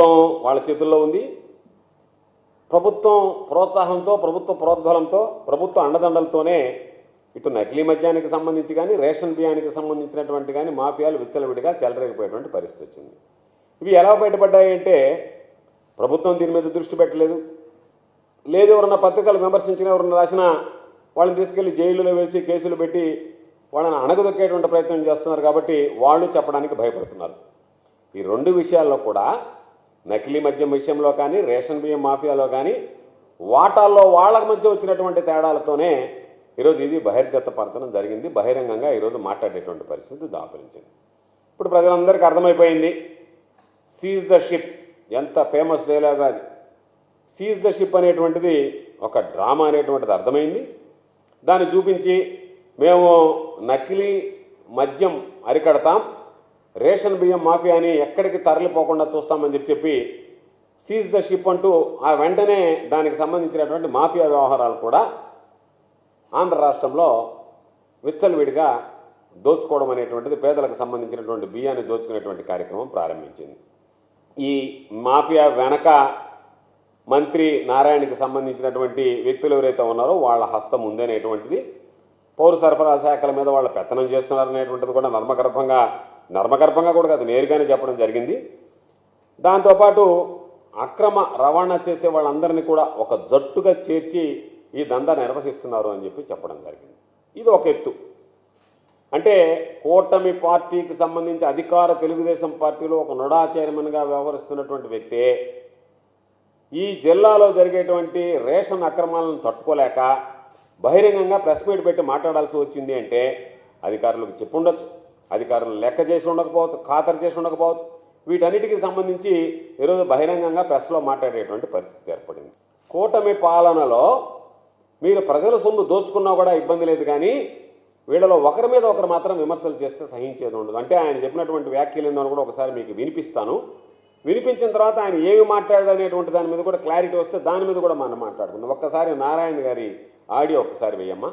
ప్రభుత్వం వాళ్ళ చేతుల్లో ఉంది. ప్రభుత్వం ప్రోత్సాహంతో ప్రభుత్వ ప్రోద్బలంతో ప్రభుత్వ అండదండలతోనే ఇటు నకిలీ మద్యానికి సంబంధించి కానీ రేషన్ బియ్యానికి సంబంధించినటువంటి కానీ మాఫియాలు విచ్చలవిడిగా చెలరేగిపోయేటువంటి పరిస్థితి వచ్చింది. ఇవి ఎలా బయటపడ్డాయి అంటే ప్రభుత్వం దీని మీద దృష్టి పెట్టలేదు. లేదు ఎవరన్నా పత్రికలు విమర్శించిన ఎవరన్నా రాసినా వాళ్ళని తీసుకెళ్ళి జైలులో వేసి కేసులు పెట్టి వాళ్ళని అణగదొక్కేటువంటి ప్రయత్నం చేస్తున్నారు కాబట్టి వాళ్ళు చెప్పడానికి భయపడుతున్నారు. ఈ రెండు విషయాల్లో కూడా నకిలీ మద్యం విషయంలో కానీ రేషన్ బియ్యం మాఫియాలో కానీ వాటాల్లో వాళ్ళ మధ్య వచ్చినటువంటి తేడాలతోనే ఈరోజు ఇది బహిర్గతపరచడం జరిగింది. బహిరంగంగా ఈరోజు మాట్లాడేటువంటి పరిస్థితి దాపురించింది. ఇప్పుడు ప్రజలందరికీ అర్థమైపోయింది. సీజ్ ద షిప్ ఎంత ఫేమస్ డైలాగ్ అది. సీజ్ ద షిప్ అనేటువంటిది ఒక డ్రామా అనేటువంటిది అర్థమైంది. దాన్ని చూపించి మేము నకిలీ మద్యం అరికడతాం. రేషన్ బియ్యం మాఫియాని ఎక్కడికి తరలిపోకుండా చూస్తామని చెప్పి చెప్పి సీజ్ ద షిప్ అంటూ ఆ వెంటనే దానికి సంబంధించినటువంటి మాఫియా వ్యవహారాలు కూడా ఆంధ్ర రాష్ట్రంలో విచ్చలవిడిగా దోచుకోవడం అనేటువంటిది పేదలకు సంబంధించినటువంటి బియ్యాన్ని దోచుకునేటువంటి కార్యక్రమం ప్రారంభించింది. ఈ మాఫియా వెనక మంత్రి నారాయణకి సంబంధించినటువంటి వ్యక్తులు ఎవరైతే ఉన్నారో వాళ్ళ హస్తం ఉందనేటువంటిది పౌర సరఫరా శాఖల మీద వాళ్ళ పెత్తనం చేస్తున్నారనేటువంటిది కూడా నర్మగర్భంగా నర్మగర్భంగా కూడా కాదు నేరుగానే చెప్పడం జరిగింది. దాంతోపాటు అక్రమ రవాణా చేసే వాళ్ళందరినీ కూడా ఒక జట్టుగా చేర్చి ఈ దందా నిర్వహిస్తున్నారు అని చెప్పి చెప్పడం జరిగింది. ఇది ఒక ఎత్తు. అంటే కూటమి పార్టీకి సంబంధించి అధికార తెలుగుదేశం పార్టీలో ఒక నొడా చైర్మన్గా వ్యవహరిస్తున్నటువంటి వ్యక్తే ఈ జిల్లాలో జరిగేటువంటి రేషన్ అక్రమాలను తట్టుకోలేక బహిరంగంగా ప్రెస్ మీట్ పెట్టి మాట్లాడాల్సి వచ్చింది అంటే అధికారులకు చెప్పుండొచ్చు అధికారులు లెక్క చేసి ఉండకపోవచ్చు ఖాతరు చేసి ఉండకపోవచ్చు. వీటన్నిటికీ సంబంధించి ఈరోజు బహిరంగంగా ప్రెస్లో మాట్లాడేటువంటి పరిస్థితి ఏర్పడింది. కూటమి పాలనలో మీరు ప్రజల సొమ్ము దోచుకున్నా కూడా ఇబ్బంది లేదు కానీ వీళ్ళలో ఒకరి మీద ఒకరు మాత్రం విమర్శలు చేస్తే సహించేది ఉండదు. అంటే ఆయన చెప్పినటువంటి వ్యాఖ్యలు ఏందో కూడా ఒకసారి మీకు వినిపిస్తాను. వినిపించిన తర్వాత ఆయన ఏమి మాట్లాడాడనేటువంటి దాని మీద కూడా క్లారిటీ వస్తే దాని మీద కూడా మనం మాట్లాడుకుందాం. ఒక్కసారి నారాయణ గారి ఆడియో ఒక్కసారి వేయమ్మా.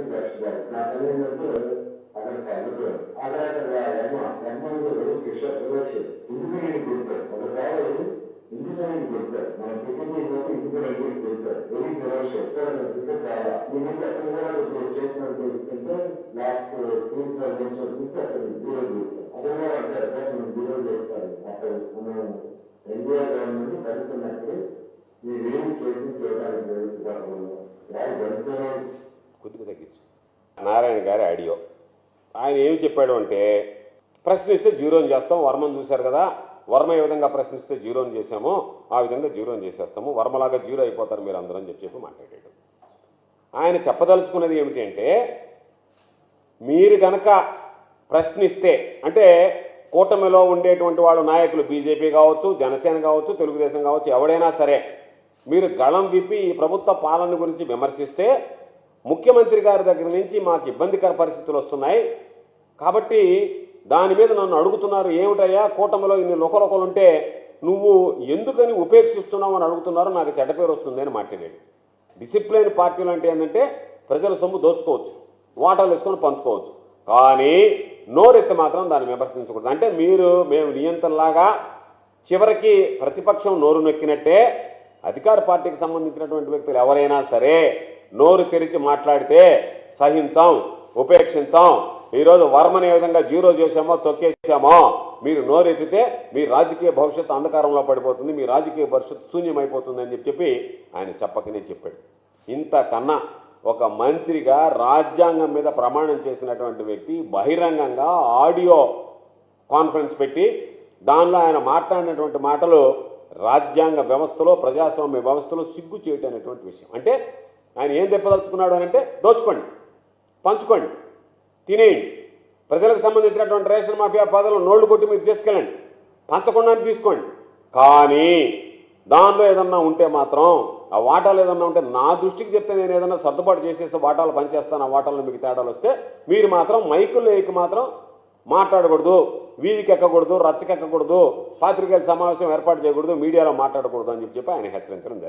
వాళ్ళకి కష్టపడారు నా పని అక్కడ పద్ధతులు అక్కడ అక్కడ ఎమ్మ ఎమ్మెల్యేలు కిషోర్ సురేష్ ఇంజనీరింగ్ కొడతారు ఒక ఇంజనీరింగ్ కొడతారు మన టికెట్ పోతే ఇంజనీరింగ్ కొడతారు వెరీ సురేష్ కూడా చేసినట్టు అంటే లాస్ట్ టూ థౌసండ్ జీరో చేస్తారు కూడా అంటారు సార్ జీరో చేస్తారు అక్కడ మనం గవర్నమెంట్ మీరేం నారాయణ గారి ఆడియో ఆయన ఏమి చెప్పాడు అంటే ప్రశ్నిస్తే జీరోని చేస్తాం వర్మను చూశారు కదా వర్మ ఏ విధంగా ప్రశ్నిస్తే జీరోని చేశామో ఆ విధంగా జీరోని చేసేస్తాము వర్మలాగా జీరో అయిపోతారు మీరు అందరూ అని చెప్పి చెప్పి మాట్లాడాడు. ఆయన చెప్పదలుచుకున్నది ఏమిటి అంటే మీరు గనక ప్రశ్నిస్తే అంటే కూటమిలో ఉండేటువంటి వాళ్ళు నాయకులు బీజేపీ కావచ్చు జనసేన కావచ్చు తెలుగుదేశం కావచ్చు ఎవడైనా సరే మీరు గళం విప్పి ఈ ప్రభుత్వ పాలన గురించి విమర్శిస్తే ముఖ్యమంత్రి గారి దగ్గర నుంచి మాకు ఇబ్బందికర పరిస్థితులు వస్తున్నాయి. కాబట్టి దాని మీద నన్ను అడుగుతున్నారు ఏమిటయ్యా కూటమిలో ఇన్ని లొకలొకలు ఉంటే నువ్వు ఎందుకని ఉపేక్షిస్తున్నావు? అని అడుగుతున్నారు. నాకు చెడ్డ పేరు వస్తుంది అని మాట్లాడాడు. డిసిప్లైన్ పార్టీలు అంటే ఏంటంటే ప్రజల సొమ్ము దోచుకోవచ్చు వాటాలు వేసుకొని పంచుకోవచ్చు. కానీ నోరెత్తి మాత్రం దాన్ని విమర్శించకూడదు. అంటే మీరు మేము నియంత్రణలాగా చివరికి ప్రతిపక్షం నోరు నొక్కినట్టే అధికార పార్టీకి సంబంధించినటువంటి వ్యక్తులు ఎవరైనా సరే నోరు తెరిచి మాట్లాడితే సహించాం ఉపేక్షించాం. ఈరోజు వర్మని ఏ విధంగా జీరో చేశామో తొక్కేసామో మీరు నోరెత్తితే మీ రాజకీయ భవిష్యత్తు అంధకారంలో పడిపోతుంది మీ రాజకీయ భవిష్యత్తు శూన్యమైపోతుంది అని చెప్పి ఆయన చెప్పకనే చెప్పాడు. ఇంతకన్నా ఒక మంత్రిగా రాజ్యాంగం మీద ప్రమాణం చేసినటువంటి వ్యక్తి బహిరంగంగా ఆడియో కాన్ఫరెన్స్ పెట్టి దానిలో ఆయన మాట్లాడినటువంటి మాటలు రాజ్యాంగ వ్యవస్థలో ప్రజాస్వామ్య వ్యవస్థలో సిగ్గు చేయటం అనేటువంటి విషయం. అంటే ఆయన ఏం చెప్పదలుచుకున్నాడు అని అంటే దోచుకోండి పంచుకోండి తినేయండి. ప్రజలకు సంబంధించినటువంటి రేషన్ మాఫియా పదాలు నోళ్ళు కొట్టి మీరు తీసుకెళ్ళండి పంచకుండా తీసుకోండి. కానీ దానిలో ఏదన్నా ఉంటే మాత్రం ఆ వాటాలు ఏదన్నా ఉంటే నా దృష్టికి చెప్తే నేను ఏదన్నా సర్దుబాటు చేసేసి వాటాలు పనిచేస్తాను ఆ వాటాల్లో మీకు తేడాలు వస్తే మీరు మాత్రం మైకుల్లో ఎక్కి మాత్రం మాట్లాడకూడదు వీధికి ఎక్కకూడదు రచ్చకెక్కకూడదు పాత్రికేయుల సమావేశం ఏర్పాటు చేయకూడదు మీడియాలో మాట్లాడకూడదు అని చెప్పి ఆయన హెచ్చరించడం జరిగింది.